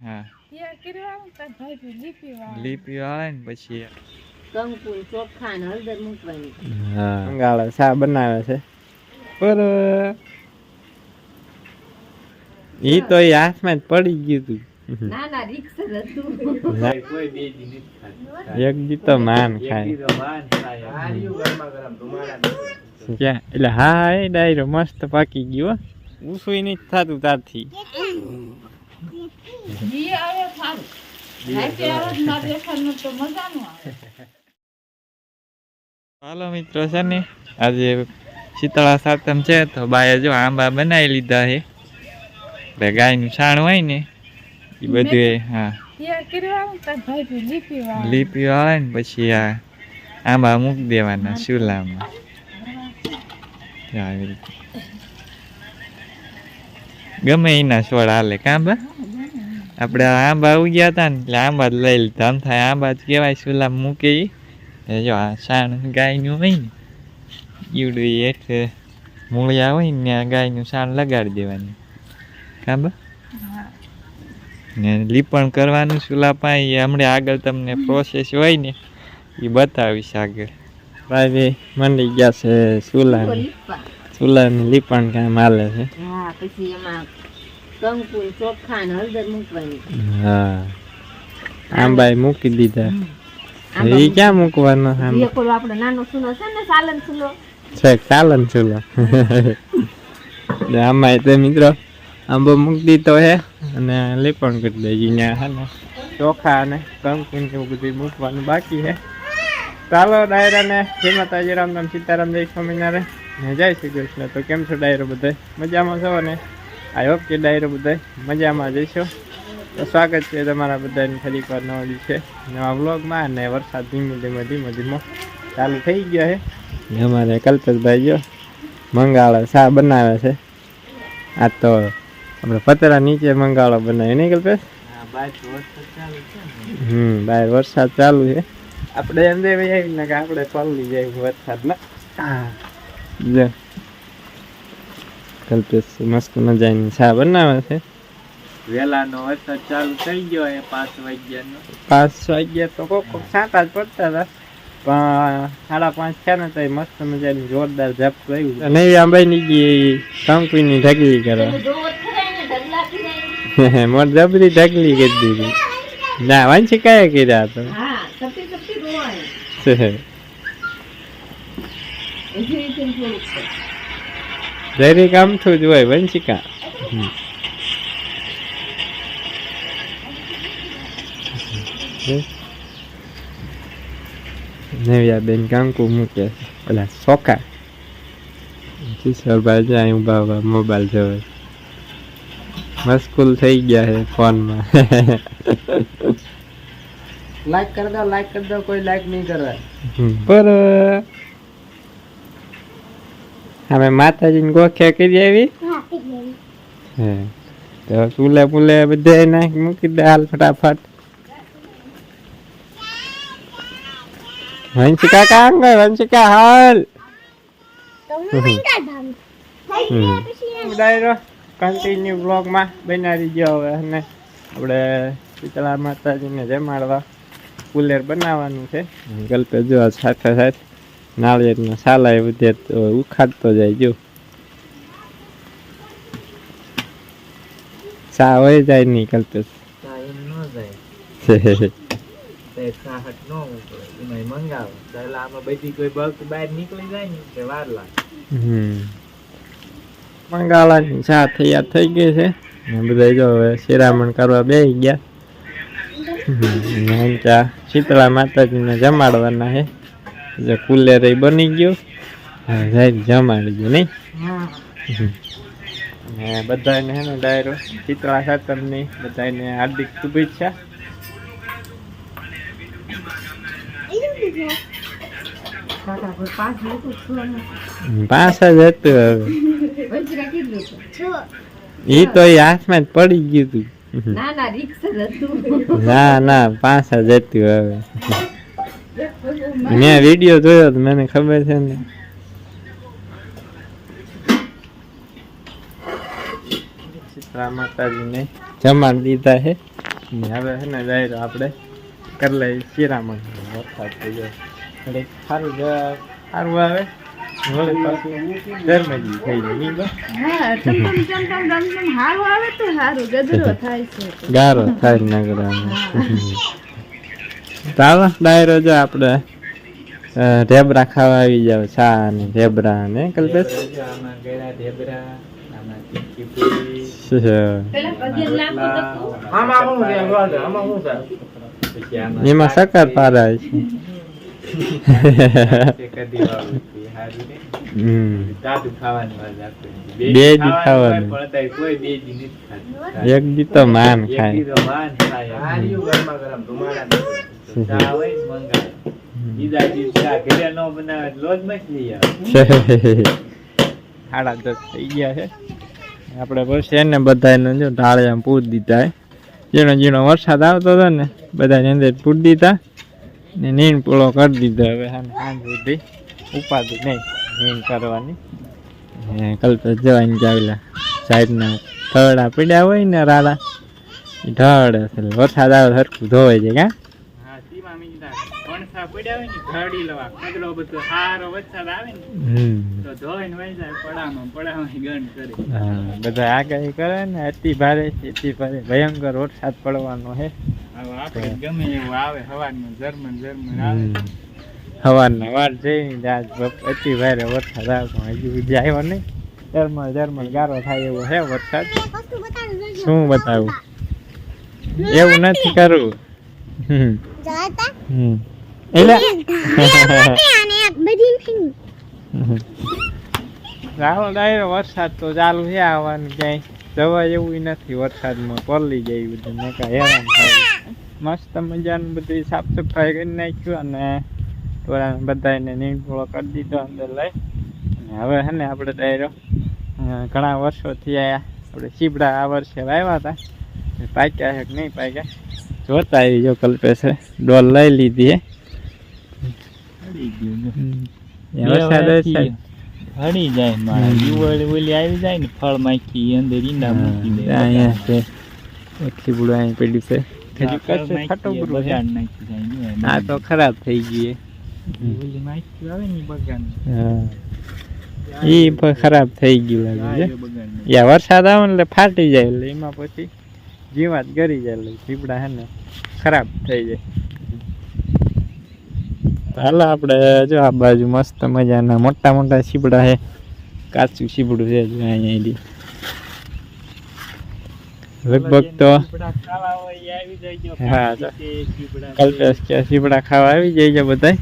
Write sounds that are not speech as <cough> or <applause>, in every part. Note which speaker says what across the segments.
Speaker 1: હા.
Speaker 2: લીપી વાળા
Speaker 1: ને પછી
Speaker 3: કંકુ ચોખા ને હળદર મૂકવાની.
Speaker 1: હા. મંગાળે સા બનાવે છે. પર ઈ તો એ હાથમાં જ પડી ગયું તું.
Speaker 3: ના ના રિક્સ જ હતું.
Speaker 1: એક દી તો માન ખાય. ક્યાં? એટલે હા એ ડાયરો મસ્ત પાકી ગયો હો. ઊંસું નહીં થતું તારથી.
Speaker 2: જી આવે સારું. આવે આવે
Speaker 1: હાલો મિત્રો છે ને આજે શીતળા સાતમ છે તો બાએ જો આંબા બનાવી લીધા છે. એટલે ગાયનું છાણ હોય ને એ બધું હા.
Speaker 2: લીપી વાળા.
Speaker 1: વાળે ને પછી આ આંબા મૂકી દેવાના ચૂલામાં. આવી રીતે. ગમે એના છોડ હાલે કાંબા આપણે આંબા ઉગ્યા હતા ને એટલે આંબા જ લઈ લીધા. આમ થાય આંબા જ કહેવાય સુલા મૂકે એ જો આ સાણ ગાયનું હોય ને ઈવડું એટલે મૂળિયા હોય ને ત્યાં ગાયનું સાણ લગાડી દેવાનું.
Speaker 2: કાંબા
Speaker 1: ને લીપણ કરવાનું સુલા પાઈ હમણાં આગળ તમને પ્રોસેસ હોય ને એ બતાવીશ આગળ. ભાઈ મંડી ગયા છે
Speaker 3: સુલાની.
Speaker 1: ચૂલાની લીપણ કામ હાલે છે.
Speaker 3: હા. પછી એમાં કંકુલ ચોખા ને હળદર મૂકવાની
Speaker 1: હા આંબાઈ મૂકી દીધા એ ક્યાં મૂકવાનો આંબા?
Speaker 3: એક ઓલો આપણો નાનો સુનો છે ને સાલન સુનો
Speaker 1: છે સાલન ચૂલો. <laughs> આમાં તે મિત્રો આંબો મૂકી દીધો હે અને લીપણ કરી દેજી ત્યાં હે ને. ચોખા અને કંકુન એવું બધું મૂકવાનું બાકી છે ચાલો ડાયરાને. ને માતાજી રામ રામ સીતારામ જય સ્વામિનારાયણ. ને જય શ્રી કૃષ્ણ. તો કેમ છો ડાયરો બધા મજામાં છો ને? આઈ હોપ કે ડાયરો બધા મજામાં જઈશો તો સ્વાગત છે તમારા બધાને ફરી એકવાર નવા દિવસે નવા વ્લોગમાં અને વરસાદ ધીમે ધીમે ધીમે ધીમો ચાલુ થઈ ગયો છે. ને અમારે કલ્પેશભાઈ જો મંગાળો શા બનાવે છે. આ તો આપણે પતરા નીચે મંગાળો બનાવે નહીં કલ્પેશ? હમ બાય વરસાદ ચાલુ છે. આપણે એમ દેવી આવીને કે આપણે પલળી જાય વરસાદમાં. જો. કલ્પેશ મસ્ત મજાની ચા બનાવે છે. વેલાનો વરસાદ ચાલુ થઈ ગયો એ પાંચ વાગ્યાનો. પાંચ વાગ્યા તો કોક કોક સાત જ પડતા હતા. પણ સાડા પાંચ થયા ને તો એ મસ્ત મજાની જોરદાર ઝાપટું આવ્યું નહીં આંબાઈ ગઈ કંકુની ઢગલી કરે મોટ જબરી ઢગલી કરી દીધી. ના વાંચી કયા કર્યા તો જરીક આમથું જ હોય વંશિકા. નવ્યા બેન કાંકુ મૂકે. ઓલા સોકા. કિશોરભાઈ જાય ઊભા ઊભા મોબાઈલ જોવે મસ્કૂલ થઈ ગયા છે ફોનમાં. <laughs>
Speaker 4: લાઈક કરી દો લાઈક કરી દો કોઈ લાઈક નહીં કરવા
Speaker 1: પર અમે માતાજીને ગોખ્યા કરી આવી? હે તો ચૂલે પુલે બધે નાખી મૂકી દે હાલ ફટાફટ. વંશિકા કામ ગઈ? વંશિકા હાલ. ડાયરો કન્ટિન્યુ બ્લોગમાં બનાવી ગયો હવે અને આપણે શીતળા માતાજીને જમાડવા. કુલેર બનાવવાનું છે. ગલ્પે જો સાથે સાથે. નાળિયેરના સાલા એ બધે ઉખાડતો જાય જો. સા હોય જાય નહીં કલ્પેશ
Speaker 4: હા, એમ જાય. તો એ સાહટ ન ઉપડે એમાં મંગાવે. તો એટલે આમાં બધી કોઈ બલ્ક બહાર નીકળી જાય ને કે વાર લાગે.
Speaker 1: હમ. મંગાળાની ચા તૈયાર થઈ ગઈ છે. ને બધા જો હવે શિરામણ કરવા બે ગયા. ચા શીતળા માતાજીને જમાડવાના છે. જે કુલેર તો બની ગયું. હવે જાય જમાડી ગયું નહીં બધાને હે ને ડાયરો. ચિત્રા સાતમની બધાને હાર્દિક શુભેચ્છા. પાસ જ હતું હવે? એ તો એ હાથમાં જ પડી ગયું હતું
Speaker 3: ના ના રિક્સ જ હતું.
Speaker 1: ના ના પાંચ જ હતું હવે. મેં વીડિયો જોયો તો મને ખબર છે ને. માતાજીને જમાડ દીધા છે. ને હવે છે ને ડાયરો આપણે કરી લઈએ શિરામણ વરસાદ થઈ ગયો. એટલે સારું સારું આવે. જાય. ગારો થાય નગરામાં. ચાલો ડાયરો જો આપણે અ, ઢેબરા ખાવા આવી જાવ ચા ને ઢેબરા ને કલ્પેશ
Speaker 4: આમાં ગળા ઢેબરા આમાં તીખી પૂરી
Speaker 2: પેલા પગે લાગો તો તું.
Speaker 4: આમાં શું છે ગોળ આમાં શું છે પછી આમાં
Speaker 1: એમાં શક્કર પારા છે
Speaker 4: તે કદી વાળું છે, હારું ને
Speaker 1: હમ
Speaker 4: તાજું ખાવાની વાત આપે
Speaker 1: બે દી
Speaker 4: ખાવાનું
Speaker 1: ખાવાનું.
Speaker 4: હોય, પણ અત્યારે કોઈ બે દી નથી ખાતું.
Speaker 1: એક દી તો માન
Speaker 4: એક
Speaker 1: ખાય
Speaker 4: દી તો માન ખાય. ચા હોય ને મંગાવે. બીજા ચા ઘરે ન બનાવે લોજમાં આવે.
Speaker 1: સાડા દસ થઈ ગયા છે. આપણે બસ એને બધાને જો ઢાળિયા પૂર દીધા ઝીણો ઝીણો વરસાદ આવતો હતો ને બધાને અંદર પૂર દીધા. ને નીણ પૂળો કરી દીધો હવે સાંજ સુધી. ઉપાધિ નહીં નીણ કરવાની. ને કલ્પેશ જવાની જાવેલા સાઈડના થડા પીડ્યા હોય ને રાડા ઢળ છે એટલે વરસાદ આવે સરખું ધોવાઈ જાય કાં
Speaker 4: હા, સીમા મીંડા ફણસા પડ્યા હોય ને ઘરડી લવા કચરો બધો સારો વરસાદ આવે ને તો ધોઈને વહી જાય પડામાં પડામાં ગણ કરે.
Speaker 1: બધા આગાહી કરે ને અતિ ભારે અતિ ભારે ભયંકર વરસાદ પડવાનો હે.
Speaker 4: હવે આપણે ગમે એવું આવે હવાનું જર્મન જર્મન આવે.
Speaker 1: સવારના વાર જઈને આજ અતિ ભારે વરસાદ આવે હજુ આવ્યો નહીં. જર્મલ ઝરમર ગારો થાય એવો હે વરસાદ. શું બતાવું? એવું નથી કરવું. હમ. હમ. એલા રાહુલ ડાયરો વરસાદ તો ચાલુ છે આવવાનું ક્યાંય. જવા જેવું નથી વરસાદમાં પલળી જાય બધું નકા હેરાન થાય. મસ્ત મજાનું બધી સાફ સફાઈ કરી નાખ્યું અને થોડા બધાને નીંદોળો કરી દીધો અંદર લઈ. અને હવે છે ને આપણે ડાયરો ઘણા વર્ષોથી આયા આપણે ચીબડા આ વર્ષે વાવ્યા હતા. પાક્યા છે કે નહીં પાક્યા? જોતા આવી જો કલ્પેશે. ડોલ લઈ લીધી હે.
Speaker 4: હળી જાય મારા. યુવળી ઓલી આવી જાય ને ફળ માખી અંદર ઈંડા મૂકી દે.
Speaker 1: અહીંયા છે. એક બુડો અહીં પડ્યું છે. હજુ
Speaker 4: ફળ
Speaker 1: કશે
Speaker 4: માખી
Speaker 1: ખાટું
Speaker 4: એ બગાડ નાખી જાય
Speaker 1: આ તો ખરાબ થઈ ગઈ
Speaker 4: ઓલી માખી આવે ને ઈ બગાડ
Speaker 1: હા. ઈ પણ ખરાબ થઈ ગયું લાગે છે. યા વરસાદ આવે એટલે ફાટી જાય એટલે એમાં પછી જીવાત ગરી જાય એટલે જીબડા હે ને ખરાબ થઈ જાય. હાલો આપણે જો આ બાજુ મસ્ત મજાના મોટા મોટા શીબડા છે. કાચું શીબડું છે જો અહીંયા લગભગ તો હા. કલ્પેશ ખાવા આવી જાય છે બધા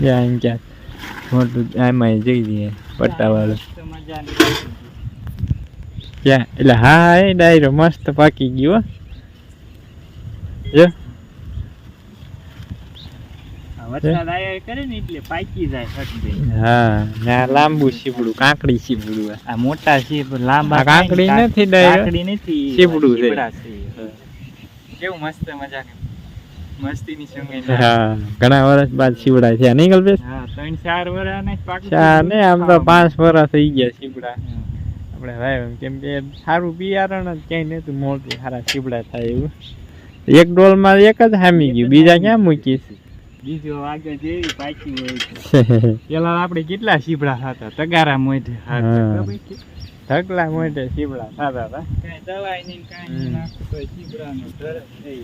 Speaker 1: જ્યાં એમ ક્યાંક મોટું આમાં જઈ દઈએ પટ્ટાવાળું ક્યાં? એટલે હા, એ ડાયરો મસ્ત પાકી ગયો. જો.
Speaker 4: વરસાદ આયા કરે ને એટલે પાકી જાય હટ
Speaker 1: હા ના લાંબુ શીપડું કાંકડી શીપડું આ.
Speaker 4: આ મોટા છે લાંબા
Speaker 1: આ કાકડી
Speaker 4: થાય ને,
Speaker 1: નથી ડાયરો.
Speaker 4: નથી
Speaker 1: ચીપડું છે.
Speaker 4: કેવું મસ્ત મજા મસ્તીની સંગે
Speaker 1: હા ઘણા વર્ષ બાદ શિવડા થયા નહીં કલ્પેશ?
Speaker 4: હા ત્રણ ચાર વર્ષ ને
Speaker 1: ચાર ને આમ તો પાંચ વર્ષ થઈ ગયા શિવડા
Speaker 4: આપડે
Speaker 1: આપણે ભાઈ કેમ કે સારું બિયારણ જ ક્યાંય નતું મોટું સારા શિવડા થાય એવું. એક ડોલમાં એક જ હામી ગયું બીજા ક્યાં મૂકીશ?
Speaker 4: બીજો આગળ જેવી પાકી હોય છે. <laughs> પેલા આપણે કેટલા શીપડા ખાતા? તગારા મોઢે?
Speaker 1: ઢગલા મોટે શીવડા થતા હતા.
Speaker 4: કાંઈ દવાઈ નહીં કાંઈ નહીં
Speaker 1: હમ.
Speaker 4: નાખો તોય શીપડાનો થઈ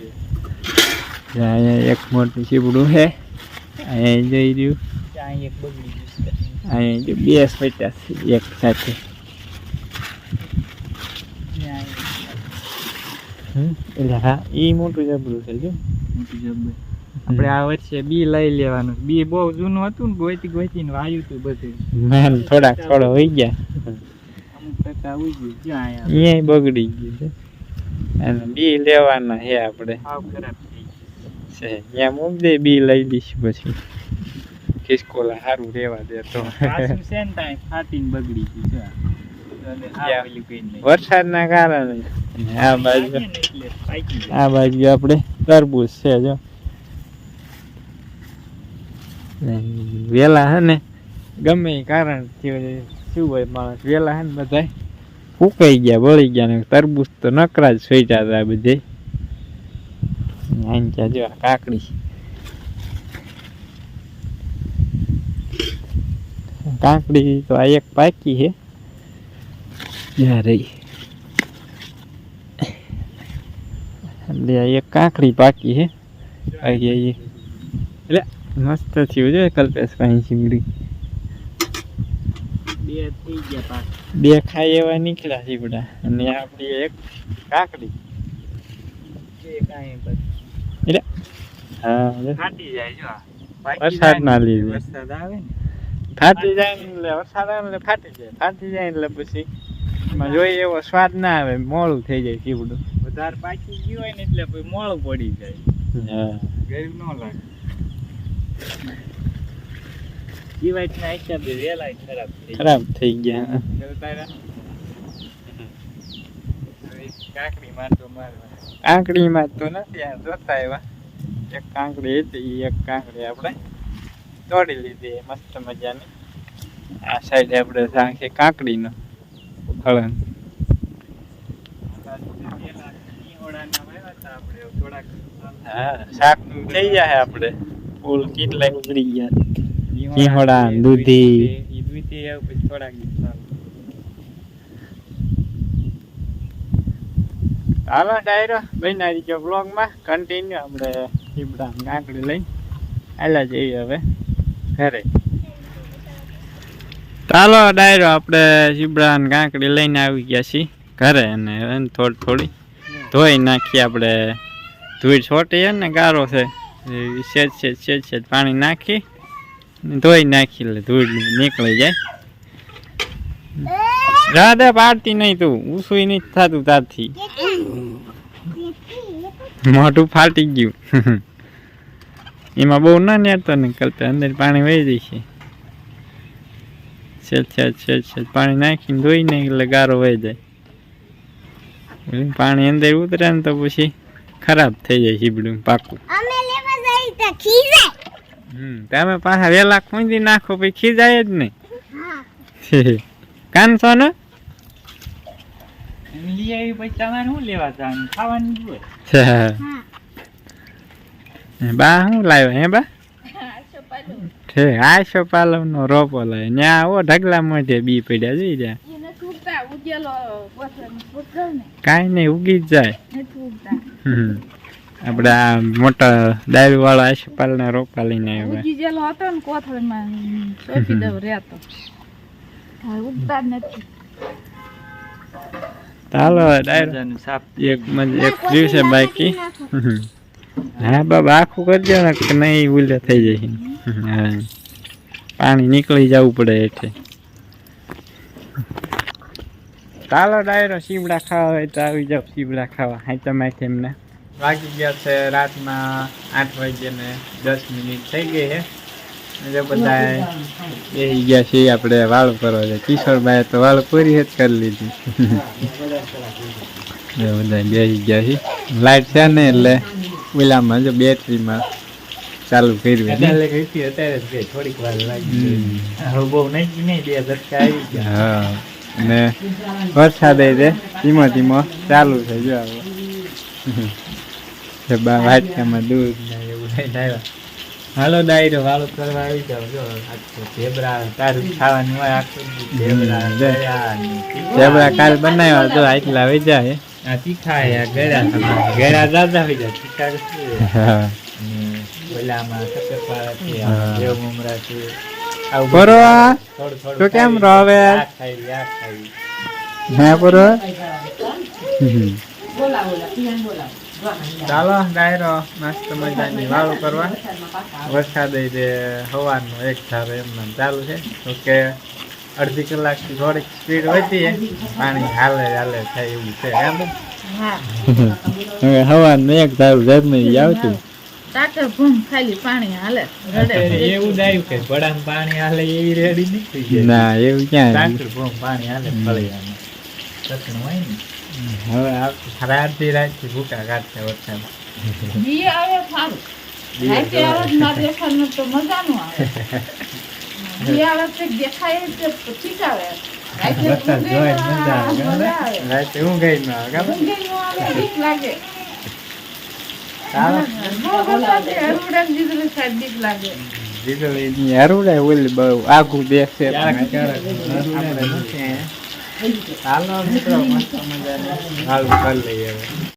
Speaker 1: અહીંયા એક મોટું શીવડું છે. અહીંયા જઈ રહ્યું.
Speaker 4: ત્યાં એક બગડી ગયું.
Speaker 1: અહીંયા જો બે એક સાથે. એટલે હા એ મોટું જબરું છે જો.
Speaker 4: મોટું જબ્બર. આપણે આ વર્ષે બી લઈ લેવાનું. બી બહુ જૂનું હતું ને ગોતી ગોતીને વાયું હતું બધું.
Speaker 1: ના થોડા થોડો હોઈ ગયા.
Speaker 4: અમુક ટકા ઉઈ ગયું ક્યાં અહીંયા.
Speaker 1: બગડી ગયું છે. અને બી લેવાના હે આપણે.
Speaker 4: હાવ ખરાબ
Speaker 1: છે ત્યાં મૂક દે બી લઈ લઈશું પછી. ખિસકોલા સારું રહેવા દે તો.
Speaker 4: ને બગડી ગયું છે.
Speaker 1: વરસાદના કારણે. આ બાજુ
Speaker 4: ને.
Speaker 1: આ બાજુ આપણે તરબૂચ છે જો. વેલા હે ગમે એ કારણથી શું હોય માણસ, વેલા હે ને બધા ફૂકાઈ ગયા, બળી ગયા ને, તરબૂચ તો નકરા જ સોઈટા હતા બધે. ગયા જો કાકડી. કાકડી તો આ એક પાકી છે જ્યાં રહી. એટલે એક કાકડી પાકી છે એટલે મસ્ત થયું છે કલ્પેશ ભાઈ ચીમડી
Speaker 4: બે થઈ ગયા પાક.
Speaker 1: બે ખાઈ એવા નીકળ્યા ચીવડા અને આપણી એક કાકડી.
Speaker 4: પછી
Speaker 1: હા
Speaker 4: ફાટી જાય જો
Speaker 1: વરસાદ ના લીધે.
Speaker 4: વરસાદ આવે ને.
Speaker 1: ફાટી જાય એટલે વરસાદ આવે એટલે ફાટી જાય. ફાટી જાય એટલે પછી એમાં જોઈએ એવો સ્વાદ ના આવે મોળું થઈ જાય ચીવડું
Speaker 4: વધારે પાકી ગયું હોય ને એટલે મોળું પડી જાય.
Speaker 1: હા.
Speaker 4: ગરીબ ન લાગે. ખરાબ થઈ
Speaker 1: ખરાબ થઈ ગયા
Speaker 4: કાંકડી રહ્યા. હવે કાકડી મારતો મારવા
Speaker 1: કાંકડીમાં તો નથી આ જોતા એવા એક કાંકડી હતી એક કાંકડી આપણે તોડી લીધી મસ્ત મજાની આ સાઈડ આપણે છે કાંકડીનો ફળન હા શાક થઈ જાય આપણે ફૂલ કેટલાય ઉતરી ગયા સિંહોડા, દૂધી.
Speaker 4: દૂધી પછી થોડાક.
Speaker 1: હાલો ડાયરો બનાવી ગયો બ્લોગમાં કન્ટિન્યુ આપણે ઈબડા કાંકડી લઈ હાલા જઈએ હવે ઘરે ચાલો ડાયરો આપણે ને કાંકડી લઈને આવી ગયા છીએ ઘરે અને એને થોડી થોડી ધોઈ નાખી આપણે ધૂળ છોટી છે ને ગારો છે શેજ શેજ સેજ સેજ પાણી નાખી ધોઈ નાખી એટલે ધૂળ નીકળી જાય. રાધા પાડતી નહીં તું ઉસુઈ નહીં થતું તારથી. મોઢું ફાટી ગયું. એમાં બહુ ના નેરતો નીકળતા અંદર પાણી વહી જશે. છેદ છેદ છેદ છેદ પાણી નાખીને ધોઈ નાખી એટલે ગારો વહી જાય. પાણી અંદર ઉતરે ને તો પછી ખરાબ થઈ જાય સીબડું પાકું.
Speaker 5: જઈ તો ખીજાય.
Speaker 1: હમ તમે પાછા વેલા કુંજી નાખો પછી ખીજાય જ નહીં.
Speaker 5: કાન
Speaker 1: છો ને?
Speaker 4: લઈ આવી પછી તમારે શું લેવા જવાનું? ખાવાનું જ
Speaker 1: બા શું લાવ્યો? હે બા? છે આશો પાલવ નો રોપો લાવ્યો. ન્યા આવો ઢગલા મોઢે બી પડ્યા જોઈ રહ્યા
Speaker 2: કાઈ ને.
Speaker 1: નહીં ઉગી જ જાય. હમ. આપણે આ મોટા ડાયરી વાળો આશપાલ ને રોપા લઈને આવ્યા.
Speaker 2: ઉજી જેલો હતો ને કોથળીમાં સોંપી દઉં રહેતો. હવે ઉગતા નથી.
Speaker 1: ચાલો ડાયર. એક મજ- એક દિવસે બાકી. હા બાબા આખું કરજો ને કે નહીં ઉલે થઈ જશે હા. પાણી નીકળી જવું પડે એટલે ચાલો ડાયરો સીવડા ખાવા હોય તો આવી જાવ સીવડા ખાવા. હાઈ તમે એમને. વાગી ગયા છે રાતના આઠ વાગ્યા ને દસ મિનિટ થઈ ગઈ છે. જો બધા બેસી ગયા છીએ આપણે વાળ કરવા છે કિશોરભાઈ તો વાળ પૂરી જ કરી લીધી. <laughs> બધા બેસી ગયા છે લાઈટ છે ને એટલે ઓલામાં જો બેટરીમાં ચાલુ કર્યું
Speaker 4: અત્યારે થોડીક વાર લાગી હવે બહુ નહીં બે ધક્કા આવી ગયા.
Speaker 1: હા. ને વરસાદ છે ધીમો ધીમો ચાલુ છે જો તે વાટકામાં દૂધ
Speaker 4: ને એવું લઈને આવ્યા. હાલો ડાયરો વાળો કરવા આવી જાવ જો તારું ખાવાનું હોય આખું દી ઝેબરા
Speaker 1: ઝેબડા કાલ બનાવ્યા તો આટલા વેચા છે
Speaker 4: આ તીખા આ ગળા ગળા દાદા હોય જાય તીખા ઓલામાં શક્કરપારા છે દેવ મમરા છે. આવું
Speaker 1: તો કેમ. રહો હવે?
Speaker 4: આ ખાઈ આ ખાઈ
Speaker 1: હે બરો
Speaker 3: બોલાવો ઓલા પિયાન બોલાવો.
Speaker 1: ચાલો ડાયરો મસ્ત મજાની વાળું કરવા. વરસાદ જે હવાનો એક ધારો એમને એમ ચાલુ છે. તો કે અડધી કલાકથી થોડીક સ્પીડ વધી પાણી હાલે હાલે થાય એવું છે એમ. હવે હવાનું એક ધારું જન્મી આવતું.
Speaker 2: ટાટર ભૂમ ખાલી પાણી હાલે રડે.
Speaker 4: એવું જ કે પાણી હાલે એવી રેડી
Speaker 1: ના એવું ક્યાં
Speaker 4: ભોમ પાણી હાલે હોય ને.
Speaker 1: હવે રાતથી રાતથી ભૂકા કાઢશે વરસાદ.
Speaker 2: દી આવે સારું. રાતે આવે ના દેખાય તો મજા આવે. <laughs> દી આવે તો દેખાય જ આવે. રાતે
Speaker 1: હું ગઈ ના
Speaker 2: આવે બીક લાગે.
Speaker 1: દીકરી
Speaker 4: ઓલી બહુ આઘું દેશે આપણે ચાલો મિત્રો મસ્ત મજાનું. હાલ કરી લઈએ હવે